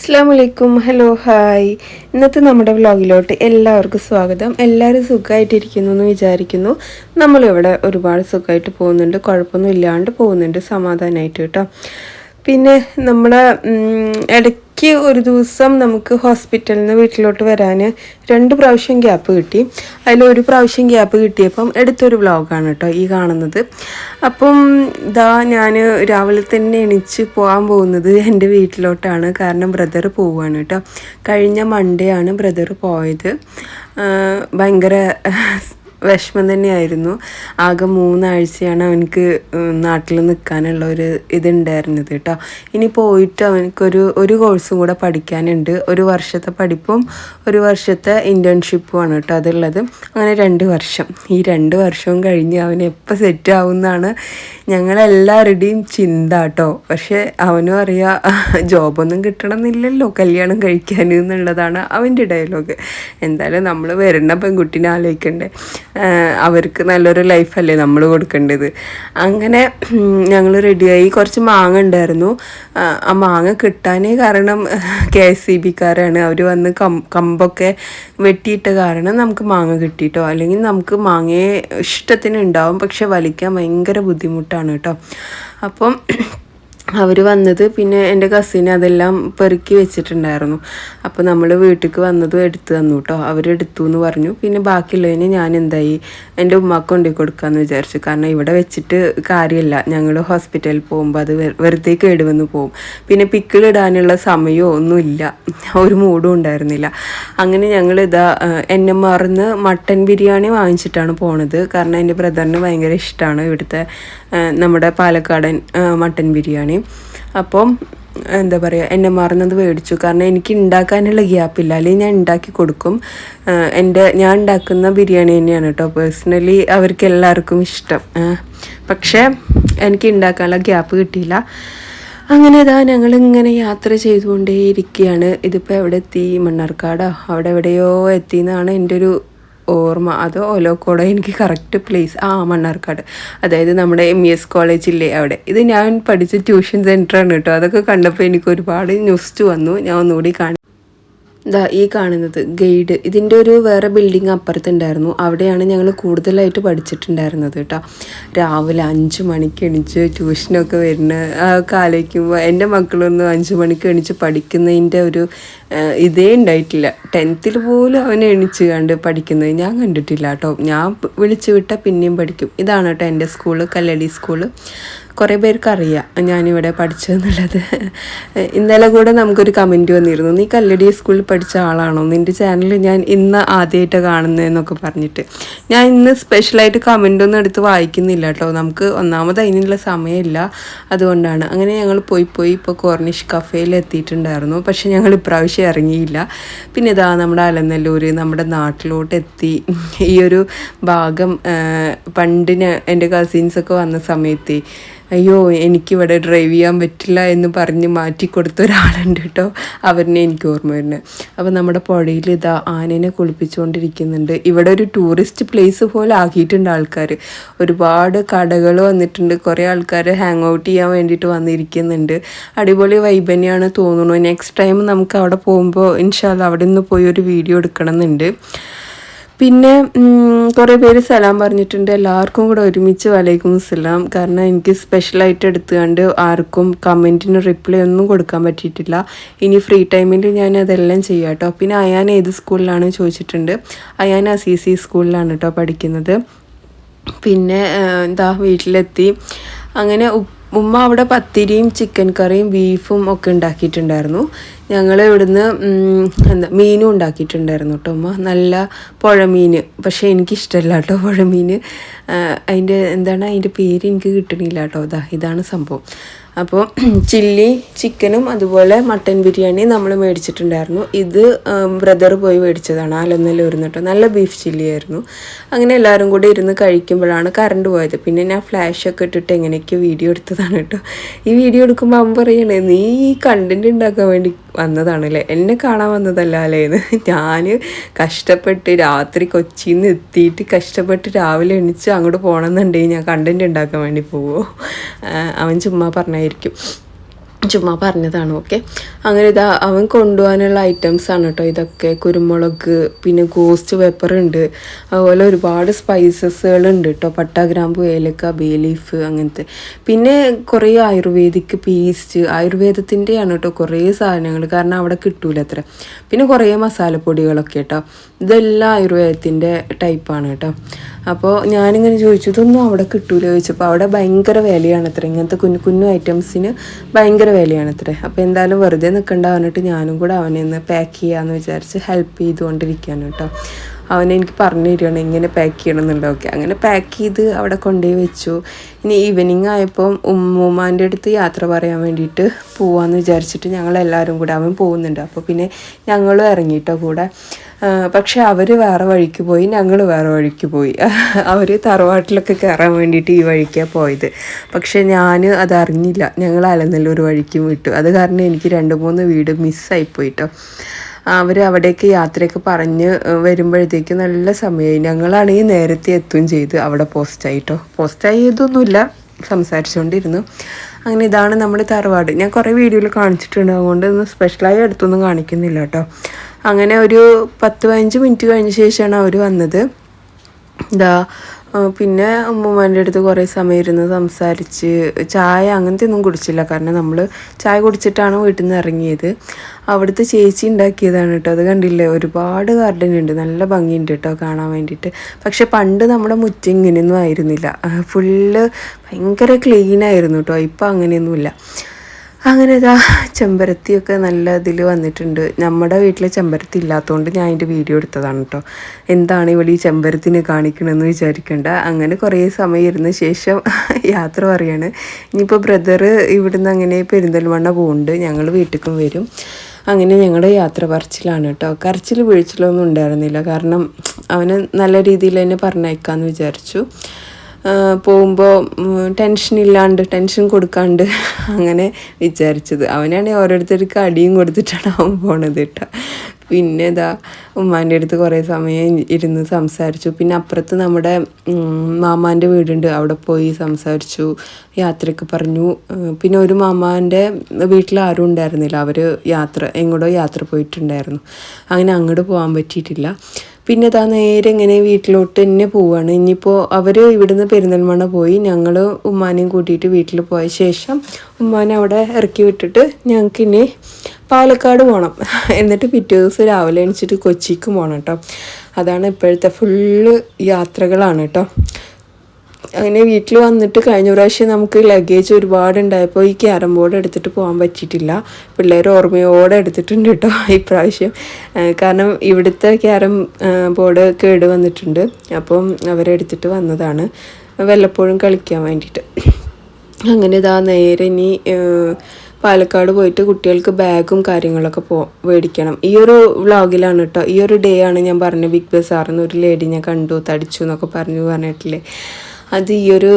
അസ്സാമലൈക്കും hello hi. ഇന്നത്തെ നമ്മുടെ വ്ലോഗിലോട്ട് എല്ലാവർക്കും സ്വാഗതം. എല്ലാവരും സുഖമായിട്ടിരിക്കുന്നു എന്ന് വിചാരിക്കുന്നു. നമ്മളിവിടെ ഒരുപാട് സുഖമായിട്ട് പോകുന്നുണ്ട്. കുഴപ്പമൊന്നും ഇല്ലാണ്ട് പോകുന്നുണ്ട്. സമാധാനമായിട്ട് കേട്ടോ. പിന്നെ നമ്മുടെ ഉം, ഇടയ്ക്ക് ഒരു ദിവസം നമുക്ക് ഹോസ്പിറ്റലിൽ നിന്ന് വീട്ടിലോട്ട് വരാൻ രണ്ട് പ്രാവശ്യം ഗ്യാപ്പ് കിട്ടി. അതിലൊരു പ്രാവശ്യം ഗ്യാപ്പ് കിട്ടിയപ്പം എടുത്തൊരു വ്ളോഗാണ് കേട്ടോ ഈ കാണുന്നത്. അപ്പം ഇതാ ഞാൻ രാവിലെ തന്നെ എണിച്ച് പോകാൻ പോകുന്നത് എന്റെ വീട്ടിലോട്ടാണ്. കാരണം ബ്രദർ പോവുകയാണ് കേട്ടോ. കഴിഞ്ഞ മൺഡേ ആണ് ബ്രദർ പോയത്. ഭയങ്കര വിഷമം തന്നെയായിരുന്നു. ആകെ മൂന്നാഴ്ചയാണ് അവനക്ക് നാട്ടിൽ നിൽക്കാനുള്ള ഒരു ഇതുണ്ടായിരുന്നത് കേട്ടോ. ഇനി പോയിട്ട് അവനക്കൊരു ഒരു കോഴ്സും കൂടെ പഠിക്കാനുണ്ട്. ഒരു വർഷത്തെ പഠിപ്പും ഒരു വർഷത്തെ ഇന്റേൺഷിപ്പുമാണ് കേട്ടോ അതുള്ളത്. അങ്ങനെ രണ്ട് വർഷം. ഈ രണ്ട് വർഷവും കഴിഞ്ഞ് അവൻ എപ്പോൾ സെറ്റ് ആവുമെന്നാണ് ഞങ്ങളെല്ലാവരുടെയും ചിന്ത കേട്ടോ. പക്ഷേ അവനും അറിയാം ജോബൊന്നും കിട്ടണമെന്നില്ലല്ലോ കല്യാണം കഴിക്കാൻ എന്നുള്ളതാണ് അവന്റെ ഡയലോഗ് എന്തായാലും നമ്മൾ വരുന്ന പെൺകുട്ടീനെ ആലോചിക്കണ്ടേ. അവർക്ക് നല്ലൊരു ലൈഫല്ലേ നമ്മൾ കൊടുക്കേണ്ടത്. അങ്ങനെ ഞങ്ങൾ റെഡിയായി കുറച്ച് മാങ്ങ ഉണ്ടായിരുന്നു. ആ മാങ്ങ കിട്ടാനേ കാരണം കെ എസ് സി ബിക്കാരാണ്. അവർ വന്ന് കം കമ്പൊക്കെ വെട്ടിയിട്ട കാരണം നമുക്ക് മാങ്ങ കിട്ടിയിട്ടോ? അല്ലെങ്കിൽ നമുക്ക് മാങ്ങയെ ഇഷ്ടത്തിന് ഉണ്ടാവും പക്ഷെ വലിക്കാൻ ഭയങ്കര ബുദ്ധിമുട്ടാണ് കേട്ടോ. അപ്പം അവർ വന്നത് പിന്നെ എന്റെ കസിൻ അതെല്ലാം പെറുക്കി വെച്ചിട്ടുണ്ടായിരുന്നു. അപ്പോൾ നമ്മൾ വീട്ടിലേക്ക് വന്നതും എടുത്തു തന്നു കേട്ടോ അവരെടുത്തു എന്ന് പറഞ്ഞു. പിന്നെ ബാക്കിയുള്ളതിന് ഞാൻ എന്തായി? എന്റെ ഉമ്മാക്ക് കൊണ്ടു കൊടുക്കാമെന്ന് വിചാരിച്ചു. കാരണം ഇവിടെ വെച്ചിട്ട് കാര്യമില്ല ഞങ്ങൾ ഹോസ്പിറ്റലിൽ പോകുമ്പോൾ അത് വെറുതെ കേടുവന്ന് പോകും. പിന്നെ പിക്കിളിടാനുള്ള സമയമോ ഒന്നുമില്ല. ഒരു മൂഡും ഉണ്ടായിരുന്നില്ല. അങ്ങനെ ഞങ്ങൾ ഇതാ എൻ എം ആറിന്ന് മട്ടൻ ബിരിയാണി വാങ്ങിച്ചിട്ടാണ് പോണത്. കാരണം എന്റെ ബ്രദറിന് ഭയങ്കര ഇഷ്ടമാണ് ഇവിടുത്തെ നമ്മുടെ പാലക്കാടൻ മട്ടൻ ബിരിയാണി. അപ്പം എന്താ പറയുക എന്നെ മറന്നത് മേടിച്ചു. കാരണം എനിക്ക് ഉണ്ടാക്കാനുള്ള ഗ്യാപ്പില്ല അല്ലെങ്കിൽ ഞാൻ ഉണ്ടാക്കി കൊടുക്കും. എന്റെ ഞാൻ ഉണ്ടാക്കുന്ന ബിരിയാണി തന്നെയാണ് കേട്ടോ പേഴ്സണലി അവർക്ക് എല്ലാവർക്കും ഇഷ്ടം. പക്ഷേ എനിക്ക് ഉണ്ടാക്കാനുള്ള ഗ്യാപ്പ് കിട്ടിയില്ല. അങ്ങനെ ഇതാ ഞങ്ങൾ ഇങ്ങനെ യാത്ര ചെയ്തുകൊണ്ടേ ഇരിക്കുകയാണ് ഇതിപ്പോൾ എവിടെ എത്തി? മണ്ണാർക്കാടോ. അവിടെ എവിടെയോ എത്തി എന്നാണ് എന്റെ ഒരു ഓർമ്മ. അതോ ഒലോക്കോടോ എനിക്ക് കറക്റ്റ് പ്ലേസ് ആ മണ്ണാർക്കാട്. അതായത് നമ്മുടെ എം എസ് കോളേജില്ലേ അവിടെ. ഇത് ഞാൻ പഠിച്ച ട്യൂഷൻ സെന്ററാണ് കേട്ടോ. അതൊക്കെ കണ്ടപ്പോൾ എനിക്ക് ഒരുപാട് ന്യൂസ്റ്റ് വന്നു. ഞാൻ ഒന്നുകൂടി കാണി. ഇതാ ഈ കാണുന്നത് ഗൈഡ്. ഇതിന്റെ ഒരു വേറെ ബിൽഡിംഗ് അപ്പുറത്തുണ്ടായിരുന്നു. അവിടെയാണ് ഞങ്ങൾ കൂടുതലായിട്ട് പഠിച്ചിട്ടുണ്ടായിരുന്നത് കേട്ടോ. രാവിലെ അഞ്ച് മണിക്ക് എണിച്ച് ട്യൂഷനൊക്കെ വരുന്ന ഒക്കെ ആലോചിക്കുമ്പോൾ എന്റെ മക്കളൊന്നും അഞ്ച് മണിക്ക് എണിച്ച് പഠിക്കുന്നതിന്റെ ഒരു ഇതേ ഉണ്ടായിട്ടില്ല. ടെൻത്തിൽ പോലും അവനെ എണിച്ച് കണ്ട് പഠിക്കുന്നത് ഞാൻ കണ്ടിട്ടില്ല കേട്ടോ. ഞാൻ വിളിച്ചു വിട്ടാൽ പിന്നെയും പഠിക്കും. ഇതാണ് കേട്ടോ എന്റെ സ്കൂൾ കല്ലടി സ്കൂൾ കുറേ പേർക്ക് അറിയാം ഞാനിവിടെ പഠിച്ചതെന്നുള്ളത്. ഇന്നലെ കൂടെ നമുക്കൊരു കമന്റ് വന്നിരുന്നു നീ കല്ലടി സ്കൂളിൽ പഠിച്ച ആളാണോ? നിന്റെ ചാനൽ ഞാൻ ഇന്ന് ആദ്യമായിട്ട് കാണുന്നതെന്നൊക്കെ പറഞ്ഞിട്ട്. ഞാൻ ഇന്ന് സ്പെഷ്യലായിട്ട് കമന്റ് ഒന്നും എടുത്ത് വായിക്കുന്നില്ല കേട്ടോ. നമുക്ക് ഒന്നാമത് അതിനുള്ള സമയമില്ല. അതുകൊണ്ടാണ്. അങ്ങനെ ഞങ്ങൾ പോയി പോയി ഇപ്പോൾ കോർണിഷ് കഫേയിൽ എത്തിയിട്ടുണ്ടായിരുന്നു. പക്ഷെ ഞങ്ങൾ ഇപ്രാവശ്യം ഇറങ്ങിയില്ല. പിന്നെ ഇതാ നമ്മുടെ അലനല്ലൂർ നമ്മുടെ നാട്ടിലോട്ട് എത്തി. ഈ ഒരു ഭാഗം പണ്ടിന് എന്റെ കസിൻസൊക്കെ വന്ന സമയത്ത് അയ്യോ എനിക്കിവിടെ ഡ്രൈവ് ചെയ്യാൻ പറ്റില്ല എന്ന് പറഞ്ഞ് മാറ്റി കൊടുത്ത ഒരാളുണ്ട് കേട്ടോ. അവരിനെ എനിക്ക് ഓർമ്മ വരുന്നത് അപ്പോൾ നമ്മുടെ പുഴയിൽ ഇതാ ആനേനെ കുളിപ്പിച്ചുകൊണ്ടിരിക്കുന്നുണ്ട്. ഇവിടെ ഒരു ടൂറിസ്റ്റ് പ്ലേസ് പോലെ ആക്കിയിട്ടുണ്ട് ആൾക്കാർ ഒരുപാട് കടകൾ വന്നിട്ടുണ്ട്. കുറേ ആൾക്കാർ ഹാങ് ഔട്ട് ചെയ്യാൻ വേണ്ടിയിട്ട് വന്നിരിക്കുന്നുണ്ട്. അടിപൊളി വൈബ് തന്നെയാണ് തോന്നുന്നു. നെക്സ്റ്റ് ടൈം നമുക്ക് അവിടെ പോകുമ്പോൾ ഇൻഷാല്ല അവിടെ നിന്ന് പോയി ഒരു വീഡിയോ എടുക്കണം എന്നുണ്ട് പിന്നെ കുറെ പേര് സലാം പറഞ്ഞിട്ടുണ്ട്. എല്ലാവർക്കും കൂടെ ഒരുമിച്ച് വലൈക്കും സലാം കാരണം എനിക്ക് സ്പെഷ്യലായിട്ട് എടുത്തുകൊണ്ട് ആർക്കും കമന്റിന് റിപ്ലൈ ഒന്നും കൊടുക്കാൻ പറ്റിയിട്ടില്ല. ഇനി ഫ്രീ ടൈമിൽ ഞാൻ അതെല്ലാം ചെയ്യാം കേട്ടോ. പിന്നെ അയാൻ ഏത് സ്കൂളിലാണ് ചോദിച്ചിട്ടുണ്ട്. അയാൻ ആ സി സി സ്കൂളിലാണ് കേട്ടോ പഠിക്കുന്നത്. പിന്നെ എന്താ വീട്ടിലെത്തി. അങ്ങനെ ഉപ്പ് ഉമ്മ അവിടെ പത്തിരിയും ചിക്കൻ കറിയും ബീഫും ഒക്കെ ഉണ്ടാക്കിയിട്ടുണ്ടായിരുന്നു. ഞങ്ങൾ ഇവിടുന്ന് എന്താ മീനും ഉണ്ടാക്കിയിട്ടുണ്ടായിരുന്നു കേട്ടോ ഉമ്മ. നല്ല പുഴമീൻ പക്ഷേ എനിക്കിഷ്ടമല്ല കേട്ടോ പുഴമീൻ. അതിന്റെ എന്താണ് അതിന്റെ പേര് എനിക്ക് കിട്ടണില്ല കേട്ടോ ഇതാ ഇതാണ് സംഭവം. അപ്പോൾ ചില്ലി ചിക്കനും അതുപോലെ മട്ടൻ ബിരിയാണി നമ്മൾ മേടിച്ചിട്ടുണ്ടായിരുന്നു. ഇത് ബ്രദർ പോയി മേടിച്ചതാണ്. ആലൊന്നല്ലൂരിൽ ഒരുന്നിട്ട് നല്ല ബീഫ് ചില്ലി ആയിരുന്നു. അങ്ങനെ എല്ലാവരും കൂടി ഇരുന്ന് കഴിക്കുമ്പോഴാണ് കറണ്ട് പോയത്. പിന്നെ ഞാൻ ഫ്ലാഷ് ഒക്കെ ഇട്ടിട്ട് എങ്ങനെയൊക്കെ വീഡിയോ എടുത്തതാണ് കേട്ടോ. ഈ വീഡിയോ എടുക്കുമ്പോൾ അവൻ പറയണേ നീ ഈ കണ്ടന്റ് ഉണ്ടാക്കാൻ വേണ്ടി വന്നതാണല്ലേ? എന്നെ കാണാൻ വന്നതല്ല അല്ലേ? എന്ന്. ഞാൻ കഷ്ടപ്പെട്ട് രാത്രി കൊച്ചിയിൽ നിന്ന് എത്തിയിട്ട് കഷ്ടപ്പെട്ട് രാവിലെ എണീച്ച് അങ്ങോട്ട് പോകണമെന്നുണ്ടെങ്കിൽ ഞാൻ കണ്ടന്റ് ഉണ്ടാക്കാൻ വേണ്ടി പോവുമോ അവൻ ചുമ്മാ പറഞ്ഞായിരിക്കും ചുമ്മാ പറഞ്ഞതാണ് ഓക്കെ അങ്ങനെ ഇതാ അവൻ കൊണ്ടുപോകാനുള്ള ഐറ്റംസ് ആണ് കേട്ടോ ഇതൊക്കെ. കുരുമുളക് പിന്നെ ഗോസ്റ്റ് പേപ്പർ ഉണ്ട്. അതുപോലെ ഒരുപാട് സ്പൈസസുകൾ ഉണ്ട് കേട്ടോ പട്ട ഗ്രാമ്പു ഏലക്ക ബേ ലീഫ് അങ്ങനത്തെ. പിന്നെ കുറേ ആയുർവേദിക് പേസ്റ്റ് ആയുർവേദത്തിന്റെയാണ് കേട്ടോ കുറേ സാധനങ്ങൾ. കാരണം അവിടെ കിട്ടൂല അത്ര. പിന്നെ കുറേ മസാലപ്പൊടികളൊക്കെ കേട്ടോ ഇതെല്ലാം ആയുർവേദത്തിന്റെ ടൈപ്പാണ് കേട്ടോ അപ്പോൾ ഞാനിങ്ങനെ ചോദിച്ചു ഇതൊന്നും അവിടെ കിട്ടൂല? ചോദിച്ചപ്പോൾ അവിടെ ഭയങ്കര വിലയാണ് അത്ര. ഇങ്ങനത്തെ കുഞ്ഞു കുഞ്ഞു ഐറ്റംസിന് ഭയങ്കര വിലയാണ് അത്ര. അപ്പോൾ എന്തായാലും വെറുതെ നിൽക്കണ്ട പറഞ്ഞിട്ട് ഞാനും കൂടെ അവനെ ഒന്ന് പാക്ക് ചെയ്യാമെന്ന് വിചാരിച്ച് ഹെൽപ്പ് ചെയ്തുകൊണ്ടിരിക്കുകയാണ് കേട്ടോ. അവനെ എനിക്ക് പറഞ്ഞു തരികയാണ് എങ്ങനെ പാക്ക് ചെയ്യണം എന്നുള്ളതൊക്കെ അങ്ങനെ പാക്ക് ചെയ്ത് അവിടെ കൊണ്ടുപോയി വെച്ചു. ഇനി ഈവനിങ് ആയപ്പോൾ ഉമ്മൂമാന്റെ അടുത്ത് യാത്ര പറയാൻ വേണ്ടിയിട്ട് പോവാമെന്ന് വിചാരിച്ചിട്ട് ഞങ്ങളെല്ലാവരും കൂടെ അവൻ പോകുന്നുണ്ട്. അപ്പോൾ പിന്നെ ഞങ്ങളും ഇറങ്ങിയിട്ടോ കൂടെ. പക്ഷെ അവർ വേറെ വഴിക്ക് പോയി ഞങ്ങൾ വേറെ വഴിക്ക് പോയി. അവർ തറവാട്ടിലൊക്കെ കയറാൻ വേണ്ടിയിട്ട് ഈ വഴിക്കാണ് പോയത്. പക്ഷെ ഞാൻ അതറിഞ്ഞില്ല. ഞങ്ങൾ അലനല്ലൂർ വഴിക്കും വിട്ടു. അത് കാരണം എനിക്ക് രണ്ട് മൂന്ന് വീട് മിസ്സായിപ്പോയിട്ടോ അവർ അവിടേക്ക് യാത്രയൊക്കെ പറഞ്ഞ് വരുമ്പോഴത്തേക്ക് നല്ല സമയമായി ഞങ്ങളാണെങ്കിൽ നേരത്തെ എത്തുകയും ചെയ്ത് അവിടെ പോസ്റ്റായിട്ടോ. പോസ്റ്റായി ഇതൊന്നുമില്ല സംസാരിച്ചുകൊണ്ടിരുന്നു അങ്ങനെ ഇതാണ് നമ്മുടെ തറവാട്. ഞാൻ കുറേ വീഡിയോയിൽ കാണിച്ചിട്ടുണ്ട്. അതുകൊണ്ട് സ്പെഷ്യലായി എടുത്തൊന്നും കാണിക്കുന്നില്ല കേട്ടോ. അങ്ങനെ ഒരു പത്ത് പതിനഞ്ച് മിനിറ്റ് കഴിഞ്ഞ ശേഷമാണ് അവർ വന്നത്. എന്താ പിന്നെ ഉമ്മമാന്റെ അടുത്ത് കുറേ സമയം ഇരുന്ന് സംസാരിച്ച് ചായ അങ്ങനത്തെ ഒന്നും കുടിച്ചില്ല. കാരണം നമ്മൾ ചായ കുടിച്ചിട്ടാണ് വീട്ടിൽ നിന്ന് ഇറങ്ങിയത്. അവിടുത്തെ ചേച്ചി ഉണ്ടാക്കിയതാണ് കേട്ടോ. അത് കണ്ടില്ലേ? ഒരുപാട് ഗാർഡൻ ഉണ്ട്. നല്ല ഭംഗിയുണ്ട് കേട്ടോ കാണാൻ വേണ്ടിയിട്ട്. പക്ഷെ പണ്ട് നമ്മുടെ മുറ്റം ഇങ്ങനെയൊന്നും ആയിരുന്നില്ല. ഫുള്ള് ഭയങ്കര ക്ലീൻ ആയിരുന്നു കേട്ടോ. ഇപ്പം അങ്ങനെയൊന്നുമില്ല. അങ്ങനെ ഇതാ ചെമ്പരത്തിയൊക്കെ നല്ല ഇതിൽ വന്നിട്ടുണ്ട്. നമ്മുടെ വീട്ടിൽ ചെമ്പരത്തി ഇല്ലാത്തതുകൊണ്ട് ഞാൻ അതിന്റെ വീഡിയോ എടുത്തതാണ് കേട്ടോ എന്താണ് ഇവിടെ ഈ ചെമ്പരത്തിനെ കാണിക്കണമെന്ന് വിചാരിക്കേണ്ട. അങ്ങനെ കുറേ സമയം ഇരുന്ന ശേഷം യാത്ര പറയാണ്. ഇനിയിപ്പോൾ ബ്രദർ ഇവിടുന്ന് അങ്ങനെ പെരിന്തൽമണ്ണ പോകുന്നുണ്ട് ഞങ്ങൾ വീട്ടിലേക്കും വരും. അങ്ങനെ ഞങ്ങളുടെ യാത്ര പറച്ചിലാണ് കേട്ടോ കരച്ചിൽ വീഴ്ചലൊന്നും ഉണ്ടായിരുന്നില്ല. കാരണം അവന് നല്ല രീതിയിൽ തന്നെ പറഞ്ഞയക്കാമെന്ന് വിചാരിച്ചു. പോകുമ്പോൾ ടെൻഷൻ ഇല്ലാണ്ട് ടെൻഷൻ കൊടുക്കാണ്ട് അങ്ങനെ വിചാരിച്ചത്. അവനാണെങ്കിൽ ഓരോരുത്തർക്ക് അടിയും കൊടുത്തിട്ടാണ് അവൻ പോണത് കേട്ടോ. പിന്നെ ഇതാ ഉമ്മാന്റെ അടുത്ത് കുറേ സമയം ഇരുന്ന് സംസാരിച്ചു. പിന്നെ അപ്പുറത്ത് നമ്മുടെ മാമാന്റെ വീടുണ്ട്. അവിടെ പോയി സംസാരിച്ചു. യാത്രയൊക്കെ പറഞ്ഞു. പിന്നെ ഒരു മാമാന്റെ വീട്ടിൽ ആരും ഉണ്ടായിരുന്നില്ല. അവർ യാത്ര എങ്ങോട്ടോ യാത്ര പോയിട്ടുണ്ടായിരുന്നു. അങ്ങനെ അങ്ങോട്ട് പോകാൻ പറ്റിയിട്ടില്ല. പിന്നെ താ നേരെ ഇങ്ങനെ വീട്ടിലോട്ട് തന്നെ പോവാണ്. ഇനിയിപ്പോൾ അവർ ഇവിടുന്ന് പെരിന്തൽമണ്ണ പോയി. ഞങ്ങൾ ഉമ്മാനെയും കൂട്ടിയിട്ട് വീട്ടിൽ പോയ ശേഷം ഉമ്മാനെ അവിടെ ഇറക്കി വിട്ടിട്ട് ഞങ്ങൾക്ക് ഇനി പാലക്കാട് പോകണം എന്നിട്ട് പിറ്റേ ദിവസം രാവിലെ എണിച്ചിട്ട് കൊച്ചിക്ക് പോകണം കേട്ടോ അതാണ് ഇപ്പോഴത്തെ ഫുള്ള് യാത്രകളാണ് കേട്ടോ അങ്ങനെ വീട്ടിൽ വന്നിട്ട് കഴിഞ്ഞ പ്രാവശ്യം നമുക്ക് ലഗേജ് ഒരുപാട് ഉണ്ടായപ്പോൾ ഈ ക്യാരം ബോർഡ് എടുത്തിട്ട് പോകാൻ പറ്റിയിട്ടില്ല. പിള്ളേർ ഓർമ്മയോടെ എടുത്തിട്ടുണ്ട് കേട്ടോ ഇപ്രാവശ്യം കാരണം ഇവിടുത്തെ ക്യാരം ബോർഡ് കേട് വന്നിട്ടുണ്ട്. അപ്പം അവരെടുത്തിട്ട് വന്നതാണ്. വല്ലപ്പോഴും കളിക്കാൻ വേണ്ടിയിട്ട്. അങ്ങനെ ഇതാ നേരെ ഇനി പാലക്കാട് പോയിട്ട് കുട്ടികൾക്ക് ബാഗും കാര്യങ്ങളൊക്കെ പോ മേടിക്കണം. ഈ ഒരു വ്ളോഗിലാണ് കേട്ടോ. ഈ ഒരു ഡേ ആണ് ഞാൻ പറഞ്ഞത് ബിഗ് ബസ് ബസാറിന്ന് ഒരു ലേഡി ഞാൻ കണ്ടു തടിച്ചു എന്നൊക്കെ പറഞ്ഞു പറഞ്ഞിട്ടില്ലേ. അത് ഈ ഒരു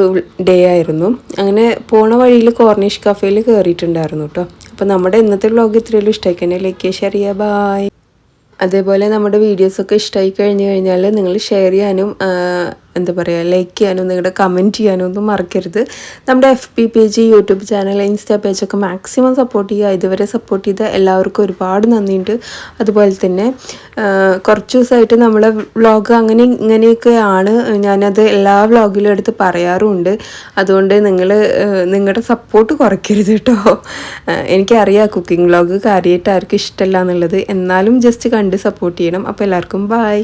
ഡേ ആയിരുന്നു. അങ്ങനെ പോണ വഴിയിൽ കോർണിഷ് കഫേയിൽ കയറിയിട്ടുണ്ടായിരുന്നു കേട്ടോ അപ്പോൾ നമ്മുടെ ഇന്നത്തെ വ്ളോഗ് ഇഷ്ടമായി ലൈക്ക് ഷെയർ ചെയ്യുക ബായ് അതേപോലെ നമ്മുടെ വീഡിയോസൊക്കെ ഇഷ്ടമായി കഴിഞ്ഞു കഴിഞ്ഞാൽ നിങ്ങൾ ഷെയർ ചെയ്യാനും എന്താ പറയുക ലൈക്ക് ചെയ്യാനോ നിങ്ങളുടെ കമന്റ് ചെയ്യാനോ ഒന്നും മറക്കരുത്. നമ്മുടെ F B page YouTube channel insta പേജൊക്കെ maximum support ചെയ്യുക. ഇതുവരെ സപ്പോർട്ട് ചെയ്ത എല്ലാവർക്കും ഒരുപാട് നന്ദിയുണ്ട്. അതുപോലെ തന്നെ കുറച്ച് ദിവസമായിട്ട് നമ്മളെ വ്ളോഗ് അങ്ങനെ ഇങ്ങനെയൊക്കെയാണ് ഞാനത് എല്ലാ വ്ളോഗിലും എടുത്ത് പറയാറുമുണ്ട് അതുകൊണ്ട് നിങ്ങൾ നിങ്ങളുടെ സപ്പോർട്ട് കുറയ്ക്കരുത് കേട്ടോ. എനിക്കറിയാം കുക്കിംഗ് വ്ളോഗ് കാര്യമായിട്ട് ആർക്കും ഇഷ്ടമല്ല എന്നുള്ളത്. എന്നാലും ജസ്റ്റ് കണ്ട് സപ്പോർട്ട് ചെയ്യണം. അപ്പോൾ എല്ലാവർക്കും ബായ്